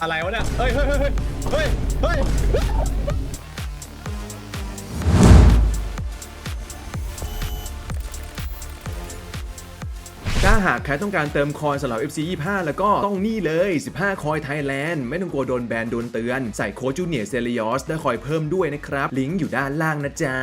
อะไรวะเนี่ย เฮ้ยเฮ้ยเฮ้ยเฮ้ยเฮ้ย หากใครต้องการเติมคอยสำหรับ FC 25 แล้วก็ต้องนี่เลย 15 คอยไทยแลนด์ ไม่ต้องกลัวโดนแบนโดนเตือน ใส่โค้ดจูเนียร์เซริออสได้คอยเพิ่มด้วยนะครับ ลิงก์อยู่ด้านล่างนะจ๊ะ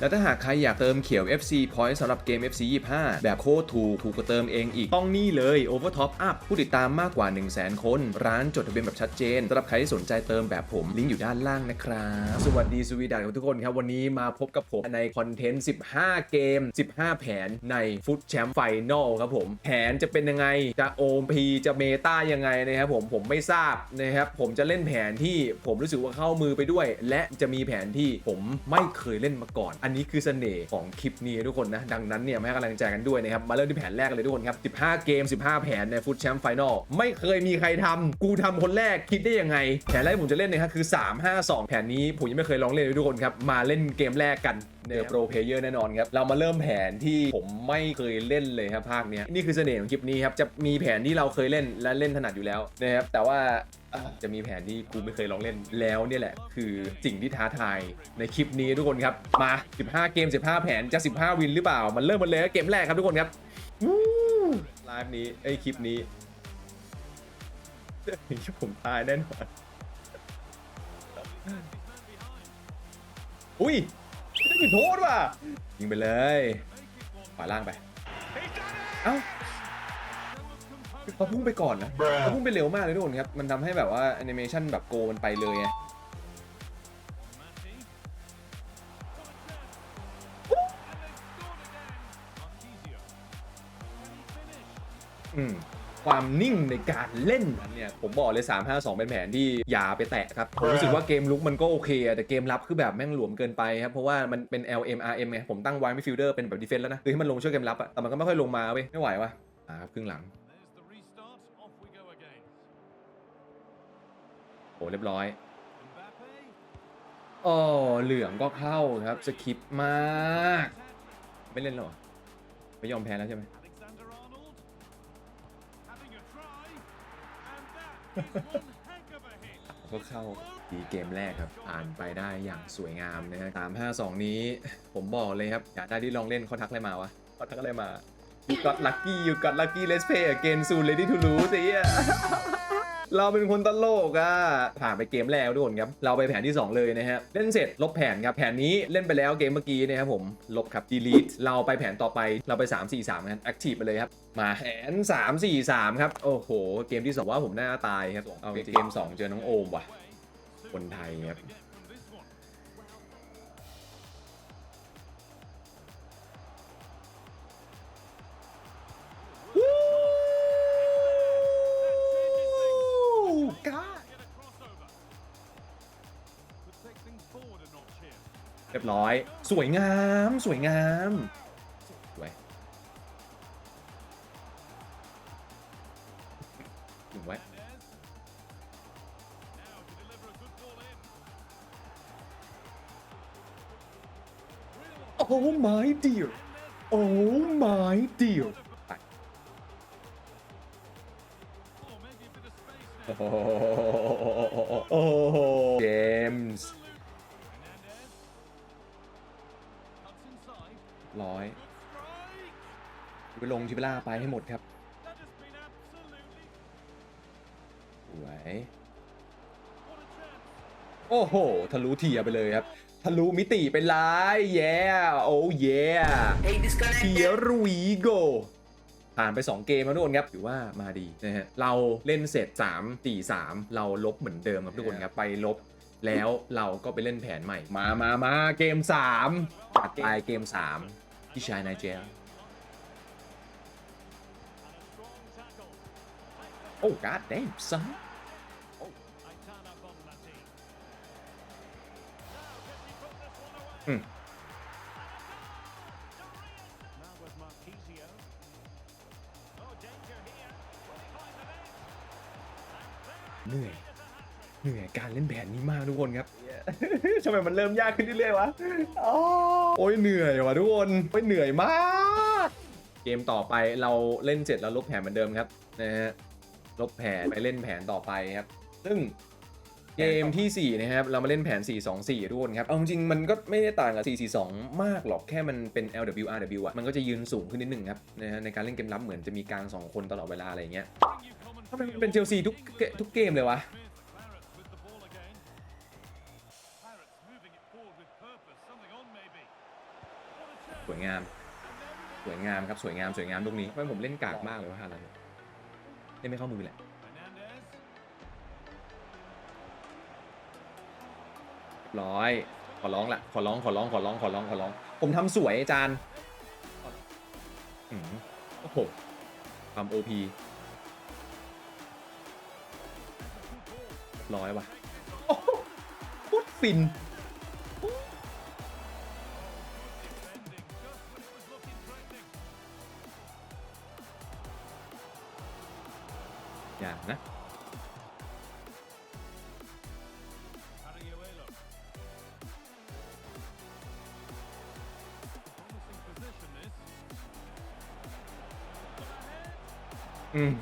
แล้วถ้าหากใครอยากเติมเขียว FC Point สำหรับเกม FC 25 แบบโคตรถูกถูกกว่าเติมเองอีก ต้องนี่เลย Overtop Up ผู้ติดตามมากกว่า 1 0 0 0 0 0 คน ร้านจดทะเบียนแบบชัดเจนสำหรับใครที่สนใจเติมแบบผมลิงก์อยู่ด้านล่างนะครับสวัสดีสวีดันทุกคนครับวันนี้มาพบกับผมในคอนเทนต์ 15 เกม 15 แผนในฟุตแชมป์ไฟนอลครับผมแผนจะเป็นยังไง จะโอมพีจะเมตายังไงนะครับผมผมไม่ทราบนะครับผมจะเล่นแผนที่ผมรู้สึกว่าเข้ามือไปด้วย และจะมีแผนที่ผมไม่เคยเล่นมาก่อน อันนี้คือเสน่ห์ของคลิปนี้ทุกคนนะ ดังนั้นเนี่ยมาให้กำลังใจกันด้วยนะครับ มาเริ่มที่แผนแรกเลยทุกคนครับ 15 เกม 15 แผนในฟุตแชมป์ไฟนอลไม่เคยมีใครทำกูทำคนแรกคิดได้ยังไง แผนแรกผมจะเล่นนะครับคือ 3 5 2 แผนนี้ผมยังไม่เคยลองเล่นเลยทุกคนครับมาเล่นเกมแรกกัน เนอโปรเพเยอร์แน่นอนครับ เรามาเริ่มแผนที่ผมไม่เคยเล่นเลยครับภาคเนี้ยนี่คือเสน่ห์ของคลิปนี้ครับ จะมีแผนที่เราเคยเล่นและเล่นถนัดอยู่แล้วนะครับแต่ว่าเอ่อจะมีแผนที่กูไม่เคยลองเล่นแล้วเนี่ยแหละ คือสิ่งที่ท้าทายในคลิปนี้ทุกคนครับ มา 15 เกม 15 แผนจะ 15 วินหรือเปล่า มันเริ่มมันเลยครับเกมแรกครับทุกคนครับวู้ไลฟ์นี้ไอยคลิปนี้ผมตายแน่นอนอุ้ย ไม่ได้จุดโทษว่ะยิงไปเลยขวาล่างไป เอ้าเขาพุ่งไปก่อนนะเขาพุ่งไปเร็วมากเลยทุกคนครับ มันทำให้แบบว่าแอนิเมชันแบบโกมันไปเลยไงอืม ความนิ่งในการเล่นนั้นเนี่ย ผมบอกเลย 3 5 2 เป็นแผนที่อย่าไปแตะครับ ผมรู้สึกว่าเกมลุกมันก็โอเคอะแต่เกมรับคือแบบแม่งหลวมเกินไปครับ เพราะว่ามันเป็น LM RM ไงผมตั้งไว้ไม่ฟิลเดอร์เป็นแบบดีเฟนต์แล้วนะคือให้มันลงช่วยเกมรับอะแต่มันก็ไม่ค่อยลงมาเว้ยไม่ไหววะอ่าครับครึ่งหลัง There's the restart. Off we go again. โอ้เรียบร้อย Mbappe. อ๋อเหลืองก็เข้าครับสคริปต์มาก ไม่เล่นหรอไม่ยอมแพ้แล้วใช่ไหม ก็เข้าดีเกมแรกครับผ่านไปได้อย่างสวยงามนะฮะตามห้าสองนี้ ผมบอกเลยครับ อยากได้ที่ลองเล่นเขาทักอะไรมาวะเขาทักอะไรมา You got lucky you got lucky let's play again soon ready to lose ไอ้เหี้ย เราเป็นคนตลกอะผ่านไปเกมแรกทุกคนครับ เราไปแผนที่ 2 เลยนะฮะ เล่นเสร็จลบแผนครับ แผนนี้เล่นไปแล้วเกมเมื่อกี้นะครับผม ลบครับ delete เราไปแผนต่อไป เราไป 3 4 3 กัน active ไปเลยครับ มาแผน3 4 3 ครับ โอ้โห เกมที่สองว่าผมหน้าตายครับเอาเกม 2 เจอน้องโอมว่ะ คนไทยครับ เรียบร้อย สวยงาม สวยงามสวยถึงไว้ Oh my dear Oh my dear โอ้โหเจมส์ ลงทิเบล่าไปให้หมดครับ That has been absolutely สวย what a chance. โอ้โห ทะลุเทียไปเลยครับ ทะลุมิติไปไลายแย่โอ้แย่ Hey, disconnect. เทียรุยโกผ่านไป 2 เกมแล้วทุกคนครับถือว่ามาดีนะฮะเราเล่นเสร็จ3 4 3เราลบเหมือนเดิมครับทุกคนครับไปลบ แล้วเราก็ไปเล่นแผนใหม่ มามามาเกม 3 ตัดไปเกม 3 ที่ชายนายเจล โอ้ god damn son Hmm. Oh, เหนื่อยเหนื่อยการเล่นแผนนี้มากทุกคนครับ ทำไมมันเริ่มยากขึ้นเรื่อยๆวะอ๋อโอ้ยเหนื่อยว่ะทุกคนโอ้ยเหนื่อยมาก เกมต่อไปเราเล่นเสร็จแล้วลบแผนเหมือนเดิมครับนะฮะ ลบแผนไปเล่นแผนต่อไปครับ ซึ่งเกมทีสี่ 4 นะครับ เรามาเล่นแผน 4-2-4 ทุกคนครับ เอาจริงๆมันก็ไม่ได้ต่างกับ 4-4-2 มากหรอก แค่มันเป็น LWRW อะ มันก็จะยืนสูงขึ้นนิดนึงครับนะฮะในการเล่นเกมรับเหมือนจะมีกลาง 2 คนตลอดเวลาอะไรอย่างเงี้ย Bring you common ทำไมมันเป็นเชลซีทุกเกทุกเกมเลยวะ Smith. Clarets with the ball again. Clarets moving it forward with purpose. Something on maybe. What a ส chance. วยงาม สวยงามครับ สวยงาม สวยงามลูกนี้ทำไมผมเล่นกากมากเลยวะฮาลันด์ เล่นไม่เข้ามือแหละ ร้อย ขอร้องละขอร้อง ขอร้อง ขอร้อง ขอร้อง ขอร้อง ผมทำสวยอาจารย์อืมโอ้โหความโอพีร้อยว่ะ โอ้โหฟิน อืม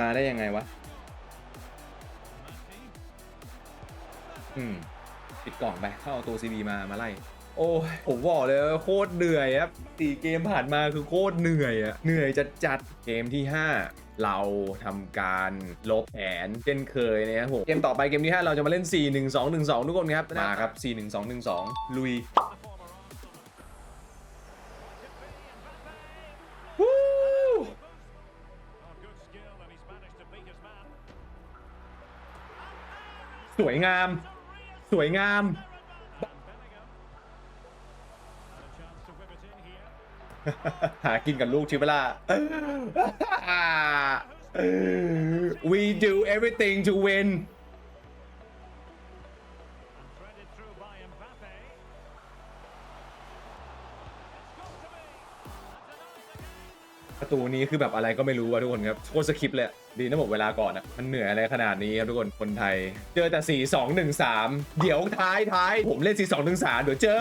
มาได้ยังไงวะ อืม ปิดกล่องไปเข้าเอาตัว CB มามาไล่ โอ้ยผมบอกเลยว่าโคตรเหนื่อยครับสี่เกมผ่านมาคือโคตรเหนื่อยอะเหนื่อยจัดจัดๆเกมที่ 5 เราทำการลบแผนเช่นเคยนะครับผมเกมต่อไปเกมที่ 5 เราจะมาเล่น 4 1 2 1 2 ทุกคนครับ มาครับ 4 1 2 1 2 ลุย วยงาม สวยงาม หากินกับลูกชิบวล่า we do everything to win ประตูนี้คือแบบอะไรก็ไม่รู้ว่ะทุกคนครับ โคตรสคริปเลย ดีนะผมเวลาก่อนอะมันเหนื่อยอะไรขนาดนี้ครับทุกคนคนไทย เจอแต่ 4 2 1 3 เดี๋ยวท้ายท้ายผมเล่น 4 2 1 3 เดี๋ยวเจอ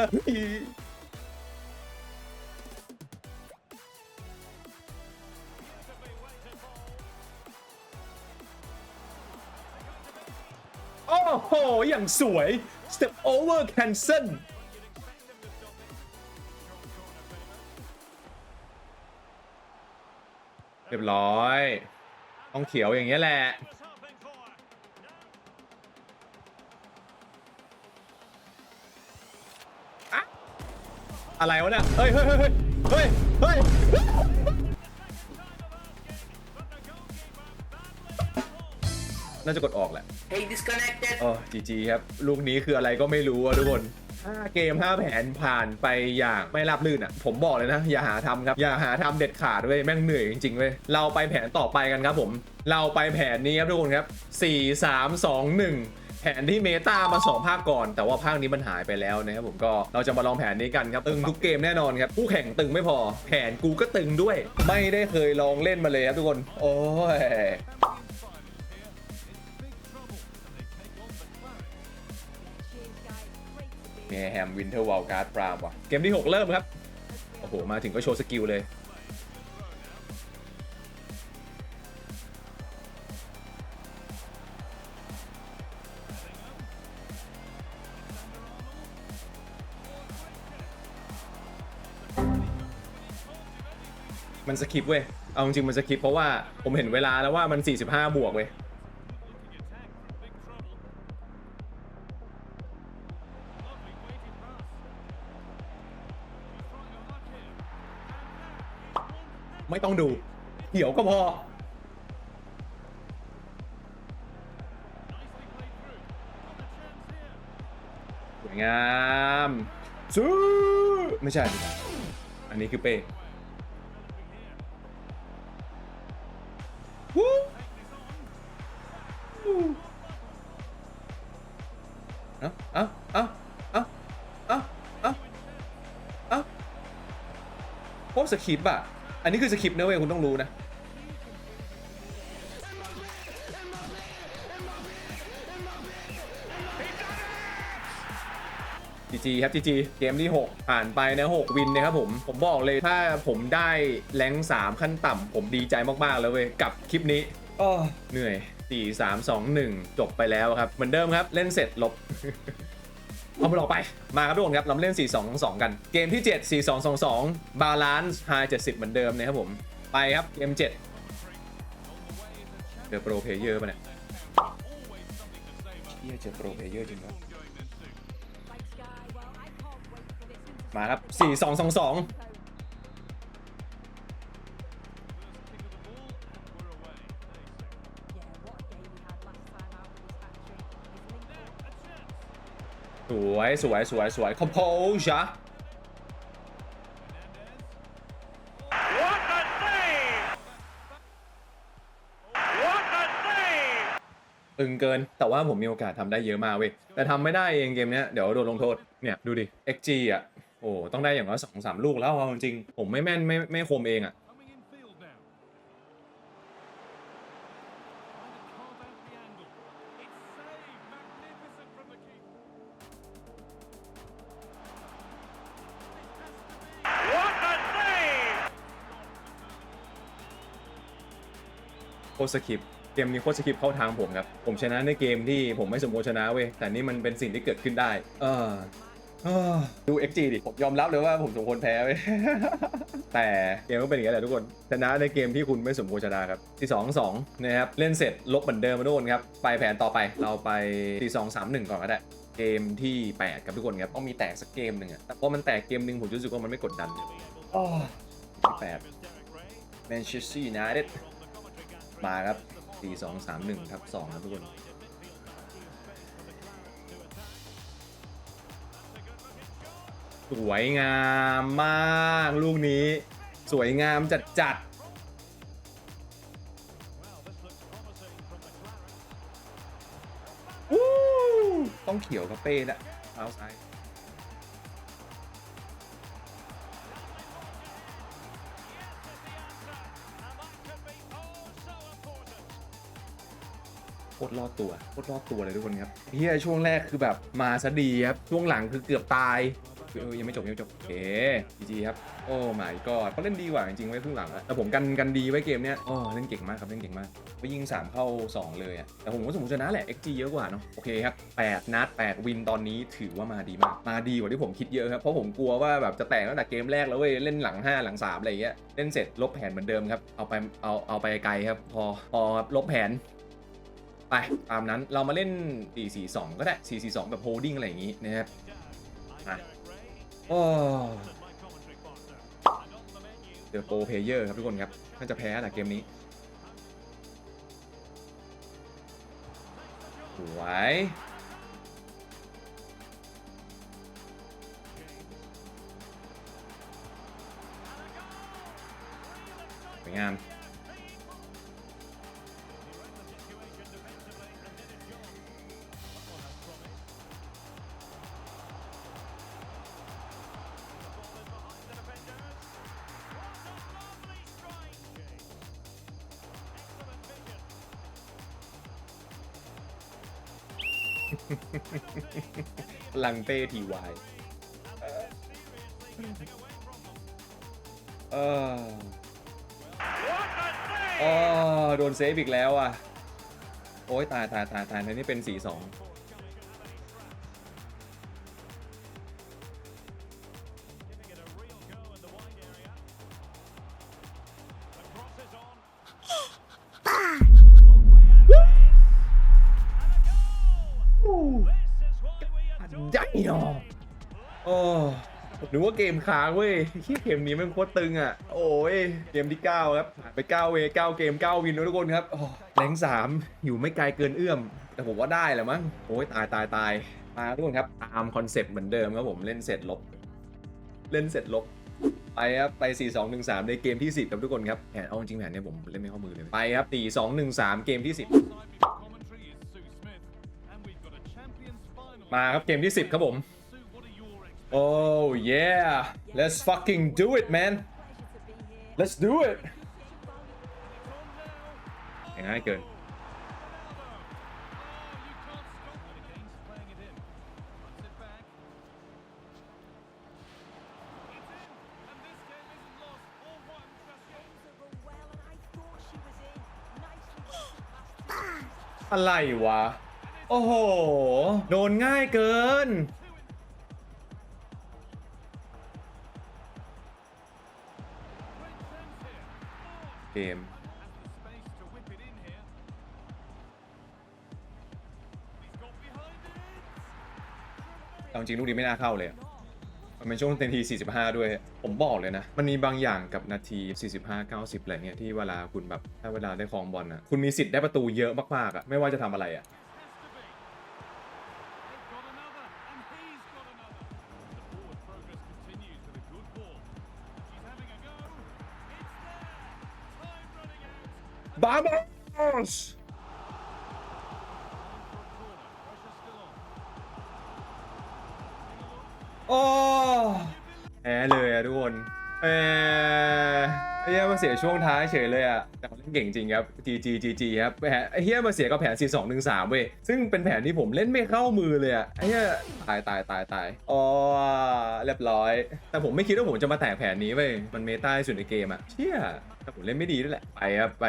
โอ้โห อย่างสวย step over cancel เรียบร้อย ต้องเขียวอย่างเงี้ยแหละ Was hoping for. อะไรวะเนี่ยเฮ้ยเฮ้ยเฮ้ยเฮ้ยเฮ้ยน่าจะกดออกแหละ Hey, disconnected. โอ้จีจีครับ ลูกนี้คืออะไรก็ไม่รู้อะทุกคน 5 เกม 5 แผนผ่านไปอย่างไม่ราบรื่นอะ ผมบอกเลยนะ อย่าหาทำครับ อย่าหาทำเด็ดขาดเว้ยแม่งเหนื่อยจริงๆเว้ยเราไปแผนต่อไปกันครับผม เราไปแผนนี้ครับทุกคนครับ 4 3 2 1แผนที่เมตามา 2 ภาคก่อน แต่ว่าภาคนี้มันหายไปแล้วนะครับผมก็เราจะมาลองแผนนี้กันครับ ตึงทุกเกมแน่นอนครับคู่แข่งตึงไม่พอ แผนกูก็ตึงด้วย ไม่ได้เคยลองเล่นมาเลยครับทุกคน โอ้ย แฮมวินเทอร์วอลการ์ดปรามว่ะ เกมที่ 6 เริ่มครับ โอ้โห มาถึงก็โชว์สกิลเลย มันสคิปเว้ย เอาจริงมันสคิปเพราะว่าผมเห็นเวลาแล้วว่ามัน 45 บวกเว้ย ต้องดูเดี๋ยวก็พอ สวยงามซูไม่ใช่ไม่ใช่ อันนี้คือเป้เอ้าเอ้าเอ้าเอ้าเอ้าเอ้าเอ้าโคตรสคริปต์อะ อันนี้คือสคริปต์นะเว้ยคุณต้องรู้นะ จีจีครับจีจีเกมที่ 6 ผ่านไปนะ 6 วินนะครับผม ผมบอกเลยถ้าผมได้แรงค์3ขั้นต่ำผมดีใจมากๆแล้วเว้ย กับคลิปนี้อ้อเหนื่อย 4 3 2 1 จบไปแล้วครับ เหมือนเดิมครับเล่นเสร็จลบ เอามันออกไปมาครับทุกคนครับเราเล่น4 2 2 2 กัน เกมที่ 7 4 2 2 2 บาลานซ์ไฮ70 เหมือนเดิมนะครับผม ไปครับเกม 7 เจอโปรเพลเยอร์ป่ะเนี่ยเฮียเจอโปรเพเยอร์จริงครับมาครับ 4 2 2 2 วยสวยสวยสวยคอมโพชะตึงเกินแต่ว่าผมมีโอกาสทำได้เยอะมากเว้ย แต่ทำไม่ได้เองเกมเนี้ยเดี๋ยวโดนลงโทษ เนี่ยดูดิ XG อะ โอ้ ต้องได้อย่างน้อยสองสามลูกแล้วเอาจริง ผมไม่แม่นไม่ไม่คมเองอะ ตรสคริปต์เกมนี้โคตรสคริปต์เข้าทางผมครับ ผมชนะในเกมที่ผมไม่สมควรชนะเว้ย แต่นี่มันเป็นสิ่งที่เกิดขึ้นได้ เออเออดู XG ดิ ผมยอมรับเลยว่าผมสมควรแพ้เว้ยแต่เกมก็เป็นอย่างนี้แหละทุกคน ชนะในเกมที่คุณไม่สมควรชนะครับที่สองสองนะครับ เล่นเสร็จลบเหมือนเดิมมาทุกคนครับ ไปแผนต่อไป เราไปที่สองสามหนึ่งก่อนก็ได้ เกมที่8ครับทุกคนครับ ต้องมีแตกสักเกมหนึ่งอะแต่พอมันแตกเกมหนึ่งผมรู้สึกว่ามันไม่กดดันอ๋อที่แปดแมนเชสเตอร์ยูไนเต็ด มาครับ 4 2 3 1ทับ2ครับทุกคน สวยงามมาก ลูกนี้ สวยงามจัดจัดต้องเขียวกับเป้ละเท้าซ้าย ตรรอดตัวโคตรรอดตัวเลยทุกคนครับเฮียช่วงแรกคือแบบมาซะดีครับช่วงหลังคือเกือบตายเออยังไม่จบยังไม่จบโอเคจีจีครับโอ้ไม่ก็เขาเล่นดีกว่าจริงๆไว้ครึ่งหลังอะแต่ผมกันกันดีไว้เกมเนี้ยอ๋อเล่นเก่งมากครับเล่นเก่งมากไปยิง 3 เข้า 2 เลยอะแต่ผมก็สมมติชนะแหละ XG เยอะกว่าเนาะโอเคครับ 8 นัด 8 วินตอนนี้ถือว่ามาดีมาก มาดีกว่าที่ผมคิดเยอะครับ เพราะผมกลัวว่าแบบจะแตกตั้งแต่เกมแรกแล้วเว้ยเล่นหลัง 5 หลัง 3 อะไรเงี้ยเล่นเสร็จลบแผนเหมือนเดิมครับเอาไปเอาเอาไปไกลครับพอพอรับลบแผน ไป ตามนั้นเรามาเล่น 4-4-2 ก็ได้ 4-4-2 แบบโฮดดิ้งอะไรอย่างงี้นะครับโอ้เดอะโปรเพเยอร์ครับทุกคนครับน่าจะแพ้แต่เกมนี้สวยสวยงาม พลังเต้ทีวายเออโอ้โดนเซฟอีกแล้วอะ โอ้ยตายตายตายตายในนี่เป็นสีสอง ค้างเว้ยที่เกมนี้มันโคตรตึงอะ โอ้ย เกมที่ 9 ครับผ่านไป 9 เว9เกม 9 วินแล้วทุกคนครับโอ้แรงสามอยู่ไม่ไกลเกินเอื้อม แต่ผมว่าได้แหละมั้ง โอ้ยตายตายตายมาทุกคนครับ ตามคอนเซปต์เหมือนเดิมครับผมเล่นเสร็จลบ เล่นเสร็จลบไปครับไป 4 2 1 3 ในเกมที่ 10ครับทุกคนครับแผนเอาจริงแผนเนี่ยผมเล่นไม่เข้ามือเลย ไปครับ4 2 1 3 เกมที่ 10 มาครับเกมที่ 10 ครับผม Oh yeah let's fucking do it man let's do it ง่ายเกิน Oh, you can't stop it against playing it in. Puts it back. It's in, and this game isn't lost or won just yet. well, and I thought she was in. Nicely past อะไรวะ โอ้โห โดนง่ายเกิน เกมเอาจริงลูกนี้ไม่น่าเข้าเลยมันเป็นช่วงนาที 45 ด้วย ผมบอกเลยนะ มันมีบางอย่างกับนาที 45 90 อะไรเงี้ยที่เวลาคุณแบบถ้าเวลาได้ครองบอลอะคุณมีสิทธิ์ได้ประตูเยอะมากๆอะไม่ว่าจะทำอะไรอะ on. โอ้แพ้เลยอะทุกคนแพ้ไอ้เหี้ยมาเสียช่วงท้ายเฉยเลยอะแต่เขาเล่นเก่งจริงครับ GG GG ครับแพ้ไอ้เหี้ยมาเสียกับแผน 4 2 1 3 เว้ย ซึ่งเป็นแผนที่ผมเล่นไม่เข้ามือเลยอะไอ้เหี้ยตายตายตายตายอ๋อเรียบร้อย แต่ผมไม่คิดว่าผมจะมาแตกแผนนี้เว้ย มันเมตาสุดในเกมอะเชี่ยแต่ผมเล่นไม่ดีด้วยแหละ ไปครับไป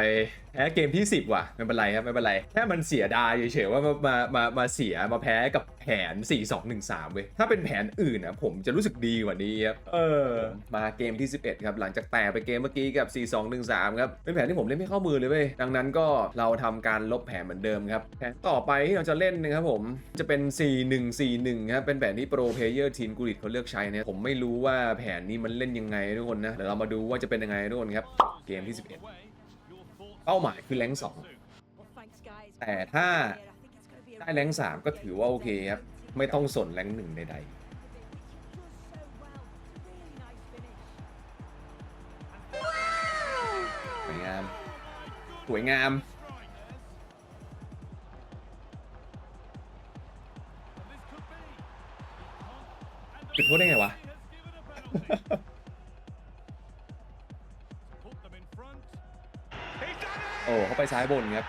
พ้เกมที่ 10 ว่ะไม่เป็นไรครับไม่เป็นไร แค่มันเสียดายเฉยๆว่ามามามามาเสียมาแพ้กับแผน 4 2 1 3 เว้ย ถ้าเป็นแผนอื่นนะผมจะรู้สึกดีกว่านี้ครับเออ มาเกมที่ 11 ครับ หลังจากแตกไปเกมเมื่อกี้กับ 4 2 1 3 ครับ เป็นแผนที่ผมเล่นไม่เข้ามือเลยเว้ย ดังนั้นก็เราทำการลบแผนเหมือนเดิมครับแผนต่อไปที่เราจะเล่นนะครับผมจะเป็น 4 1 4 1ครับเป็นแผนที่โปรเพลเยอร์ทีมกูริตเขาเลือกใช้เนี่ยผมไม่รู้ว่าแผนนี้มันเล่นยังไงทุกคนนะเดี๋ยวเรามาดูว่าจะเป็นยังไงทุกคนครับเกมที่ 11 เป้าหมายคือแรงค์สองแต่ถ้าได้แรงค์สามก็ถือว่าโอเคครับ ไม่ต้องสนแรงค์หนึ่งใดๆสวยงาม สวยงาม จุดโทษได้ไงวะ โอ้เขาไปซ้ายบนครับ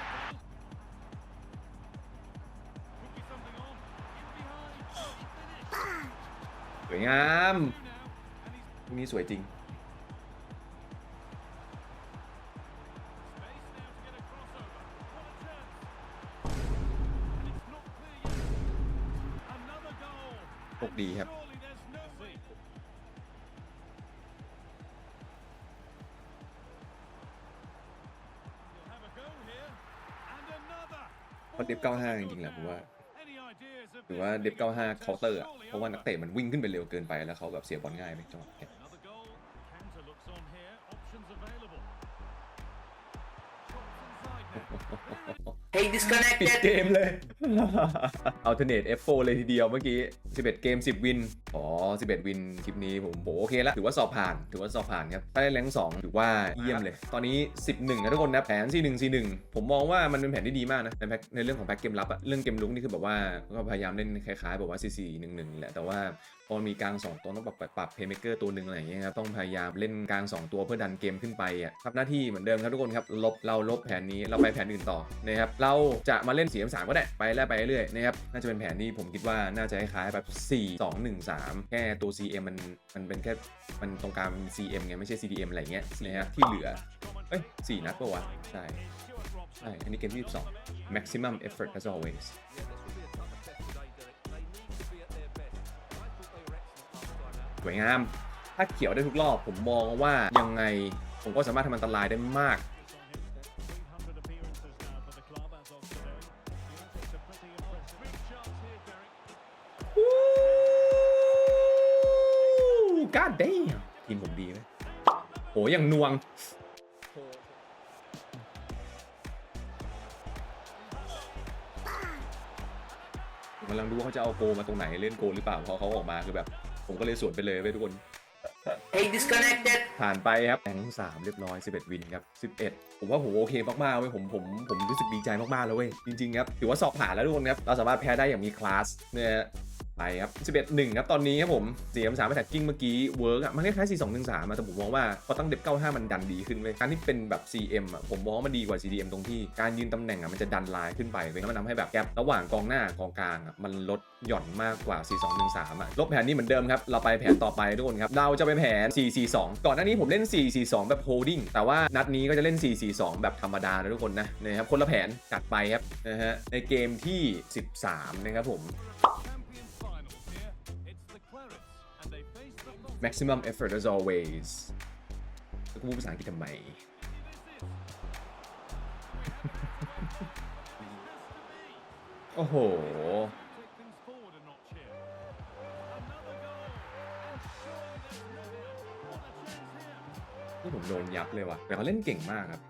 สวยงามลูกนี้สวยจริง ราะเดฟ95จริงๆแหละผมว่าหรือว่าเดฟ95เคาน์เตอร์อะเพราะว่านักเตะมันวิ่งขึ้นไปเร็วเกินไปแล้วเขาแบบเสียบอลง่ายไปจังหวะเนี่ย disconnected เกมเลย Alternate F4 เลยทีเดียวเมื่อกี้ 11 เกม 10 วิน อ๋อ 11 วิน คลิปนี้ผมโอเคแล้วถือว่าสอบผ่าน ถือว่าสอบผ่านครับ ถ้าได้แรง2ถือว่าเยี่ยมเลย ตอนนี้ 11นะทุกคนนะ แผน4 1 4 1ผมมองว่ามันเป็นแผนที่ดีมากนะ ในแพ็คในเรื่องของแพ็คเกมรับอะเรื่องเกมลุกนี่คือแบบว่าก็พยายามเล่นคล้ายๆแบบว่า4 4 1 1แหละ แต่ว่า พอมีกลาง2ตัวต้องปรับปรับเพย์เมเกอร์ตัวหนึ่งอะไรอย่างเงี้ยครับต้องพยายามเล่นกลาง2ตัวเพื่อดันเกมขึ้นไปอะทำหน้าที่เหมือนเดิมครับทุกคนครับลบเราลบแผนนี้เราไปแผนอื่นต่อนะครับเราจะมาเล่น4 3ก็ได้ไปแล้วไปเรื่อยนะครับน่าจะเป็นแผนที่ผมคิดว่าน่าจะคล้ายๆแบบ 4 2 1 3 แค่ตัว CM มันมันเป็นแค่มันตรงกลาง CM ไงไม่ใช่ CDM อะไรเงี้ยนะฮะที่เหลือเอ้ย4นัดปะวะใช่ใช่อันนี้เกมที่12 maximum effort as always วยงาม ถ้าเขียวได้ทุกรอบ ผมมองว่ายังไงผมก็สามารถทำอันตรายได้มาก300 appearances now for the club as of today. It's a pretty impressive. Big chance here, Derek. อู้ก้าดด้ทีมผมดีไหมโหอย่างนวงกำลังดูว่าเขาจะเอาโกมาตรงไหนเล่นโกหรือเปล่าเพราะเขาออกมาคือแบบ ผมก็เลยสวนไปเลยไปทุกคน Hey disconnected ผ่านไปครับแรงสามเรียบร้อย 11 วินครับ 11 ผมว่าผมโอเคมากๆเว้ยผมผมผมรู้สึกดีใจมากๆแล้วเว้ย จริง ๆ ครับ ถือว่าสอบผ่านแล้วทุกคนครับ เราสามารถแพ้ได้อย่างมีคลาสเนี่ย ไปครับ11 1ครับตอนนี้ครับผม4 3 attacking เมื่อกี้เวิร์กอะมันคล้ายๆ4 2 1 3อะแต่ผมมองว่าพอตั้งเด็บ95 มันดันดีขึ้นเลยการที่เป็นแบบ CM อะผมมองว่ามันดีกว่า CDM ตรงที่การยืนตำแหน่งอะมันจะดันลายขึ้นไปเว้ยแล้วมันทำให้แบบแกลระหว่างกองหน้ากองกลางอะมันลดหย่อนมากกว่า 4 2 1 3อะลบแผนนี้เหมือนเดิมครับเราไปแผนต่อไปทุกคนครับเราจะไปแผน 4 4 2 ก่อนหน้านี้ผมเล่น 4 4 2 แบบ holding แต่ว่านัดนี้ก็จะเล่น 4 4 2 แบบธรรมดานะทุกคนนะนะครับคนละแผนจัดไปครับนะฮะในเกมที่ 13นะครับผม maximum effort as always แล้วกูพูดภาษาอังกฤษทำไม โอ้โห นี่ผมโดนยับเลยว่ะ แต่เขาเล่นเก่งมากครับ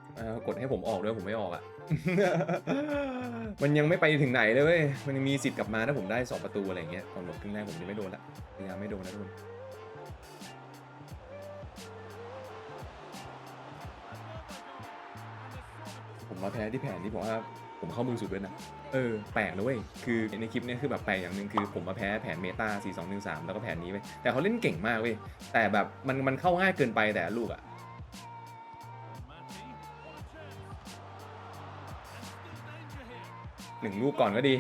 กดให้ผมออกด้วยผมไม่ออกอะ มันยังไม่ไปถึงไหนเลยเว้ย มันยังมีสิทธิ์กลับมาถ้าผมได้ 2 ประตูอะไรเงี้ยตอนหมดครึ่งแรกผมยังไม่โดนละพยายามไม่โดนนะทุกคน มมาแพ้ที่แผนที่ผมว่าผมเข้ามือสุดด้วยนะ เออ แปลกนะเว้ย คือในคลิปเนี้ยคือแบบแปลกอย่างหนึ่งคือผมมาแพ้แผนเมตา4 2 1 3 แล้วก็แผนนี้เว้ย แต่เขาเล่นเก่งมากเว้ย แต่แบบมันมันเข้าง่ายเกินไปแต่ละลูกอะ Matti, what a chance. And still danger here. หนึ่งลูกก่อนก็ดี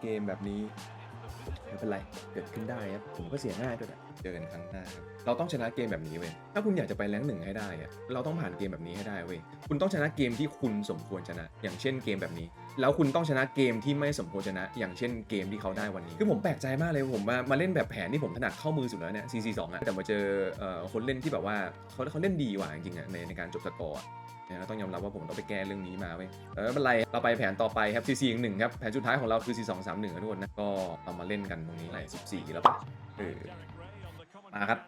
เกมแบบนี้ไม่เป็นไรเกิดขึ้นได้ครับผมก็เสียง่ายด้วยแหละเจอกันครั้งหน้าครับเราต้องชนะเกมแบบนี้เว้ยถ้าคุณอยากจะไปแรงหนึ่งให้ได้อะเราต้องผ่านเกมแบบนี้ให้ได้เว้ยคุณต้องชนะเกมที่คุณสมควรชนะ อย่างเช่นเกมแบบนี้ แล้วคุณต้องชนะเกมที่ไม่สมควรชนะ อย่างเช่นเกมที่เขาได้วันนี้คือผมแปลกใจมากเลยผมมามาเล่นแบบแผนที่ผมถนัดเข้ามือสุดแล้วเนี่ย 4 4 2อะแต่มาเจอออคนเล่นที่แบบว่าเขาเขาเล่นดีกว่าจริงๆอะในในการจบสกอร์ เนี่ยเราต้องยอมรับว่าผมต้องไปแก้เรื่องนี้มาไว้ยเออเป็นไรเราไปแผนต่อไปครับ C4 หนึ่งครับ แผนสุดท้ายของเราคือซีสองสามหนึ่งทุกคนนะ ก็เรามาเล่นกันตรงนี้ไหสี่แล้วปะเออมาครับ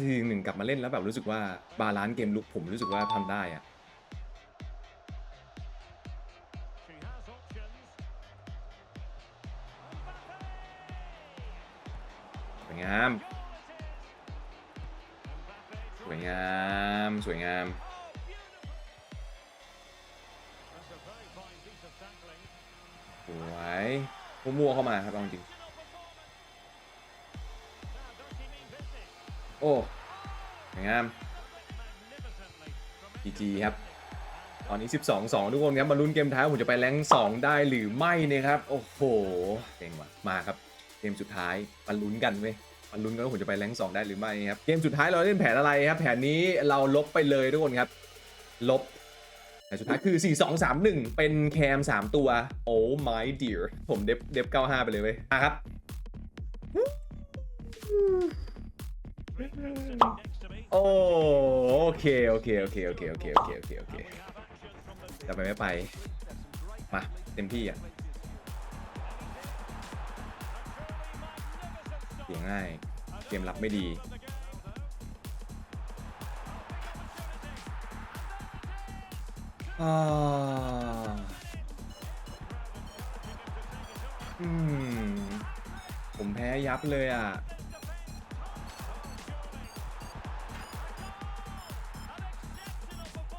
ซีหนึ่งกลับมาเล่นแล้วแบบรู้สึกว่าบาลานซ์เกมลุกผมรู้สึกว่าทำได้อะ วยงาม สวยงาม สวยงาม That's a very fine piece of tackling. สวยมั่วเข้ามาครับเอาจริง โอ้สวยงาม GG ครับตอนนี้ 12 2 ทุกคนครับมาลุ้นเกมท้ายว่าผมจะไปแรงค์2ได้หรือไม่นะครับ โอ้โหเก่งว่ะมาครับ เกมสุดท้ายมาลุ้นกันเว้ยมาลุ้นกันว่าผมจะไปแรงค์2ได้หรือไม่ครับ เกมสุดท้ายเราเล่นแผนอะไรครับ แผนนี้เราลบไปเลยทุกคนครับ ลบแต่สุดท้ายคือ 4 2 3 1 เป็นแคม 3 ตัว โอ้ my dear ผมเดฟเดฟ95 ไปเลยเว้ยมาครับโอเค โอเค โอเค โอเค โอเค โอเค โอเค โอเค จะไปไม่ไป มา เต็มที่อะ สียง่าย เกมรับไม่ดี อ่า อืม ผมแพ้ยับเลยอะ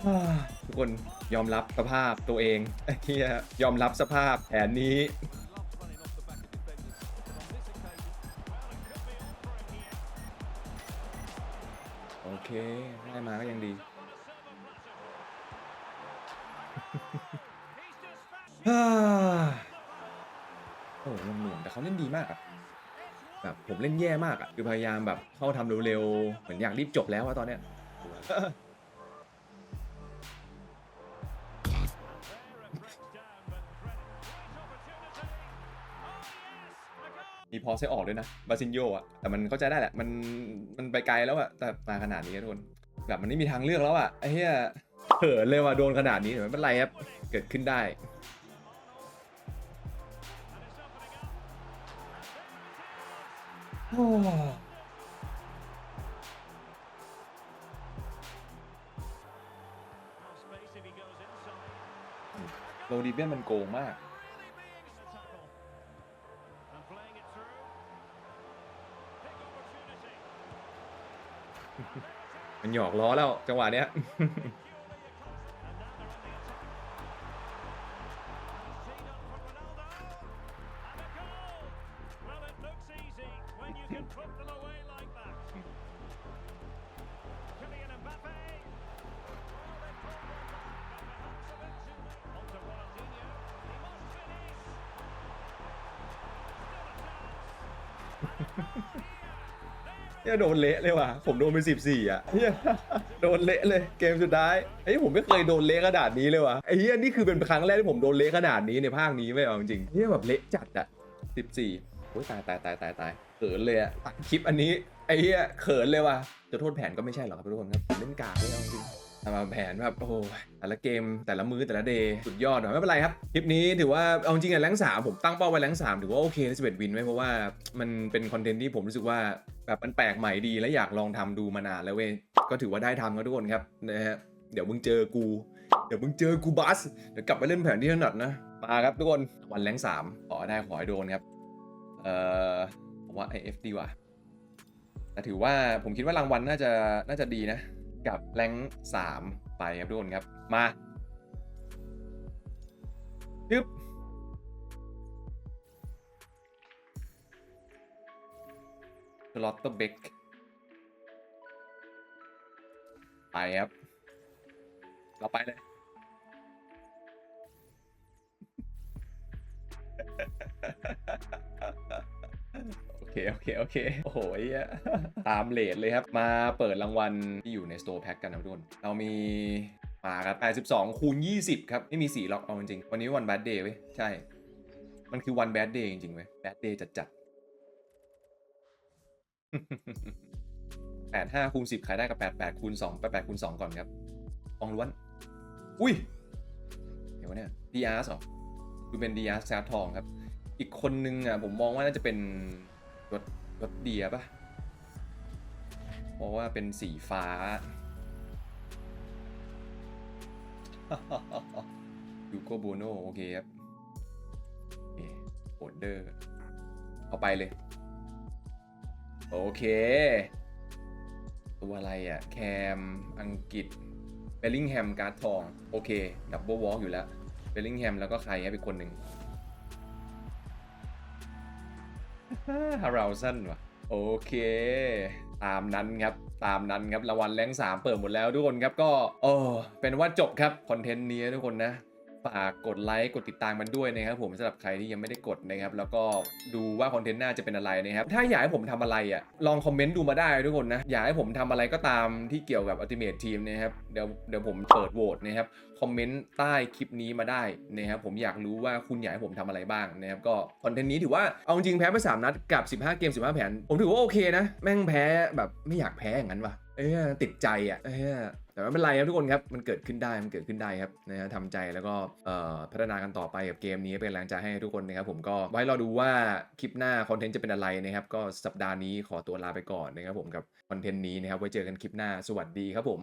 อ่าทุกคนยอมรับสภาพตัวเองไอ้เหี้ยยอมรับสภาพแผนนี้ โอ้โหมันเหมือนแต่เขาเล่นดีมากอะแบบผมเล่นแย่มากอะคือพยายามแบบเข้าทำเร็วๆ เหมือนอยากรีบจบแล้วอะตอนเนี้ย มีพอใช้ออกด้วยนะบาซินโยอะแต่มันเข้าใจได้แหละ มันมันไปไกลแล้วอะแต่มาขนาดนี้ทุกคนแบบมันไม่มีทางเลือกแล้วอะไอ้เหี้ยเขินเลยว่ะโดนขนาดนี้แต่ไม่เป็นไรครับ เกิดขึ้นได้ โรดีเบียนมันโกงมาก มันหยอกล้อแล้วจังหวะเนี้ย ยโดนเละเลยว่ะ ผมโดนไปสิบสี่อะเฮียโดนเละเลย เกมสุดท้ายไอ้ยผมไม่เคยโดนเละขนาดนี้เลยว่ะไอ้เฮียนี่คือเป็นครั้งแรกที่ผมโดนเละขนาดนี้ในภาคนี้ไม่เอาจริงเฮียแบบเละจัดอะสิบสี่โอ้ยตายตายตายตายตายเขินเลยอะตัดคลิปอันนี้ไอ้เฮียเขินเลยว่ะจะโทษแผนก็ไม่ใช่หรอกครับทุกคนครับผมเล่นกากไม่เอาจริง ทำมาแผนแบบโอ้โหแต่ละเกมแต่ละมือแต่ละเดย์สุดยอดหน่อยไม่เป็นไรครับ คลิปนี้ถือว่าเอาจริงอะแรงสามผมตั้งเป้าไว้แรงสามถือว่าโอเคในสิบเอ็ดวินไว้เพราะว่ามันเป็นคอนเทนต์ที่ผมรู้สึกว่าแบบมันแปลกใหม่ดีและอยากลองทำดูมานานแล้วเว้ยก็ถือว่าได้ทำครับทุกคนครับนะฮะเดี๋ยวมึงเจอกูเดี๋ยวมึงเจอกูบัสเดี๋ยวกลับไปเล่นแผนที่ถนัดนะมาครับทุกคนวันแรงสามขอได้ขอให้โดนครับเอ่อผมว่า IF ดีว่าแต่ถือว่าผมคิดว่ารางวัลน่าจะน่าจะดีนะ กับแรงสามไปครับทุกคนครับ มายึบลอตเตอร์เบกไปครับ เราไปเลย เค โอเค โอเค โอ้โหไอ้เหี้ยตามเลทเลยครับ มาเปิดรางวัลที่อยู่ใน Store Pack กันนะทุกคนเรามีมาครับ 82 คูณ 20 ครับ ไม่มีสีล็อกเอาจริง วันนี้วัน Bad Day เว้ย ใช่ มันคือวัน Bad Day จริงๆเว้ย Bad Day จัดๆ85คูณ10ขายได้กับ88คูณ2 88คูณ2ก่อนครับฟองล้วน อุ้ยเดี๋ยวเนี่ย DR เหรอคือเป็น DR แซดทองครับ อีกคนนึงอะผมมองว่าน่าจะเป็น รถรถเดียปะเพราะว่าเป็นสีฟ้า ยูโกโบโนโอเคครับโอเดอร์ เอาไปเลย โอเค ตัวอะไรอะ แคม อังกฤษเบลลิงแฮมการ์ดทอง โอเค ดับเบิลวอล์กอยู่แล้วเบลลิงแฮมแล้วก็ใครครับอีกคนหนึ่ง ฮาราลสันวะโอเค ตามนั้นครับตามนั้นครับรางวัลแรงสามเปิดหมดแล้วทุกคนครับก็เออเป็นว่าจบครับคอนเทนต์นี้ทุกคนนะ ฝากกดไลค์กดติดตามมันด้วยนะครับผมสำหรับใครที่ยังไม่ได้กดนะครับแล้วก็ดูว่าคอนเทนต์หน้าจะเป็นอะไรนะครับถ้าอยากให้ผมทำอะไรอะลองคอมเมนต์ดูมาได้ทุกคนนะอยากให้ผมทำอะไรก็ตามที่เกี่ยวกับ Ultimate Team นะครับเดี๋ยวเดี๋ยวผมเปิดโหวตนะครับคอมเมนต์ใต้คลิปนี้มาได้นะครับผมอยากรู้ว่าคุณอยากให้ผมทำอะไรบ้างนะครับก็คอนเทนต์นี้ถือว่าเอาจริงแพ้ไป3นัดกับ 15 เกม 15 แผน ผมถือว่าโอเคนะ แม่งแพ้แบบไม่อยากแพ้อย่างนั้นว่ะ เอ้ยติดใจอะเอ้ยแต่ไม่เป็นไรครับทุกคนครับ มันเกิดขึ้นได้ มันเกิดขึ้นได้ครับนะฮะทำใจแล้วก็พัฒนากันต่อไปกับเกมนี้เป็นแรงใจให้ทุกคนนะครับผมก็ไว้รอดูว่าคลิปหน้าคอนเทนต์จะเป็นอะไรนะครับ ก็สัปดาห์นี้ขอตัวลาไปก่อนนะครับผมกับคอนเทนต์นี้นะครับ ไว้เจอกันคลิปหน้า สวัสดีครับผม